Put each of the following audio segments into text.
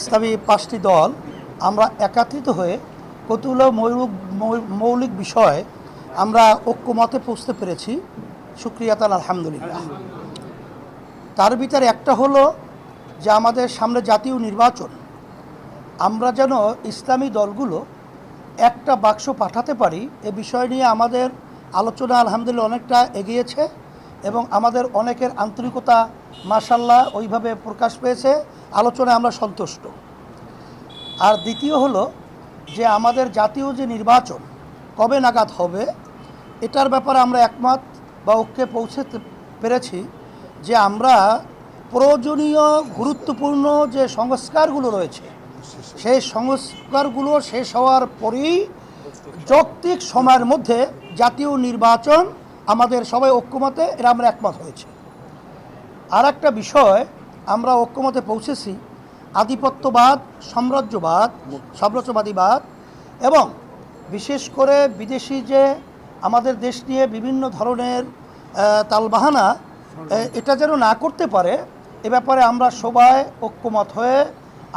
ইসলামী পাঁচটি দল, আমরা একাত্রিত হয়ে কতগুলো মৌলিক মৌলিক বিষয় আমরা ঐক্যমতে পৌঁছতে পেরেছি। সুক্রিয়া তাল, আলহামদুলিল্লাহ। তার ভিতরে একটা হলো যে আমাদের সামনে জাতীয় নির্বাচন। আমরা যেন ইসলামী দলগুলো একটা বাক্স পাঠাতে পারি, এ বিষয় নিয়ে আমাদের আলোচনা আলহামদুলিল্লাহ অনেকটা এগিয়েছে। এবং আমাদের অনেকের আন্তরিকতা মাসাল্লাহ ওইভাবে প্রকাশ পেয়েছে। আলোচনায় আমরা সন্তুষ্ট। আর দ্বিতীয় হলো যে আমাদের জাতীয় যে নির্বাচন কবে নাগাদ হবে, এটার ব্যাপারে আমরা একমত বা ঐক্যে পৌঁছতে পেরেছি যে আমরা প্রয়োজনীয় গুরুত্বপূর্ণ যে সংস্কারগুলো রয়েছে, সেই সংস্কারগুলো শেষ হওয়ার পরেই যৌক্তিক সময়ের মধ্যে জাতীয় নির্বাচন আমাদের সবাই ঐক্যমতে, এরা আমরা একমত হয়েছে। আর একটা বিষয়, আমরা ঐক্যমতে পৌঁছেছি, আধিপত্যবাদ, সাম্রাজ্যবাদ, সাম্রাজ্যবাদীবাদ এবং বিশেষ করে বিদেশি যে আমাদের দেশ নিয়ে বিভিন্ন ধরনের তালবাহানা এটা যেন না করতে পারে, এ ব্যাপারে আমরা সবাই ঐক্যমত হয়ে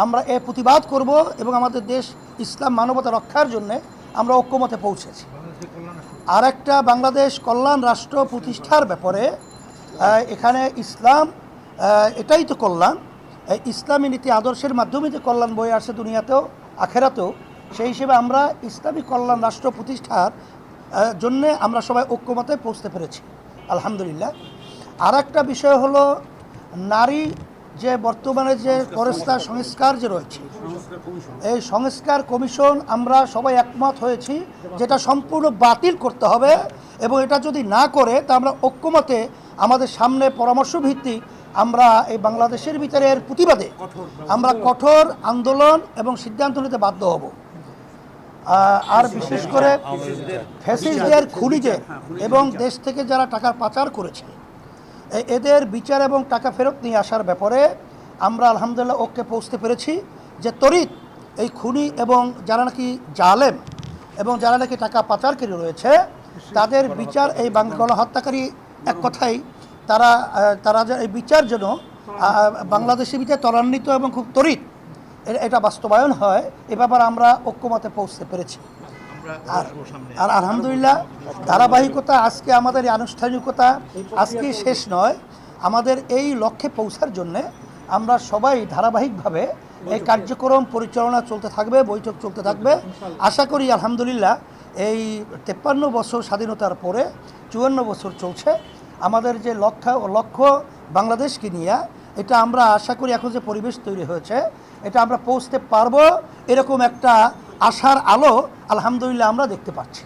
আমরা এ প্রতিবাদ করব এবং আমাদের দেশ ইসলাম মানবতা রক্ষার জন্য আমরা ঐক্যমতে পৌঁছেছি। আর একটা বাংলাদেশ কল্যাণ রাষ্ট্র প্রতিষ্ঠার ব্যাপারে এখানে ইসলাম এটাই তো কল্যাণ। ইসলামী নীতি আদর্শের মাধ্যমে যে কল্যাণ বয়ে আসে দুনিয়াতেও, আখেরাতেও, সেই হিসেবে আমরা ইসলামী কল্যাণ রাষ্ট্র প্রতিষ্ঠার জন্যে আমরা সবাই ঐক্যমতে পৌঁছতে পেরেছি, আলহামদুলিল্লাহ। আর একটা বিষয় হলো, নারী যে বর্তমানে যে পরিস্কার সংস্কার যে রয়েছে, এই সংস্কার কমিশন আমরা সবাই একমত হয়েছি যেটা সম্পূর্ণ বাতিল করতে হবে এবং এটা যদি না করে, তা আমরা ঐক্যমতে আমাদের সামনে পরামর্শ ভিত্তিক আমরা এই বাংলাদেশের ভিতরে এর প্রতিবাদে আমরা কঠোর আন্দোলন এবং সিদ্ধান্ত নিতে বাধ্য হব। আর বিশেষ করে ফ্যাসিস্টদের খুনিদের এবং দেশ থেকে যারা টাকার পাচার করেছে এদের বিচার এবং টাকা ফেরত নিয়ে আসার ব্যাপারে আমরা আলহামদুলিল্লাহ ওকে পৌঁছতে পেরেছি যে তরিত, এই খুনি এবং যারা নাকি জালেম এবং যারা নাকি টাকা পাচারকারী রয়েছে, তাদের বিচার এই বাংলা হত্যাকারী এক কথাই তারা তারা এই বিচার যেন বাংলাদেশের ভিতরে ত্বরান্বিত এবং খুব তরিত। এটা বাস্তবায়ন হয়, এ ব্যাপারে আমরা ঐক্যমতে পৌঁছতে পেরেছি। আর আর আলহামদুলিল্লাহ ধারাবাহিকতা আজকে আমাদের এই আনুষ্ঠানিকতা আজকে শেষ নয়। আমাদের এই লক্ষ্যে পৌঁছার জন্যে আমরা সবাই ধারাবাহিকভাবে এই কার্যক্রম পরিচালনা চলতে থাকবে বৈঠক চলতে থাকবে। আশা করি আলহামদুলিল্লাহ এই তেপ্পান্ন বছর স্বাধীনতার পরে চুয়ান্ন বছর চলছে। আমাদের যে লক্ষ্য লক্ষ্য বাংলাদেশকে নিয়ে এটা আমরা আশা করি এখন যে পরিবেশ তৈরি হয়েছে এটা আমরা পৌঁছতে পারব। এরকম একটা আশার আলো আলহামদুলিল্লাহ আমরা দেখতে পাচ্ছি।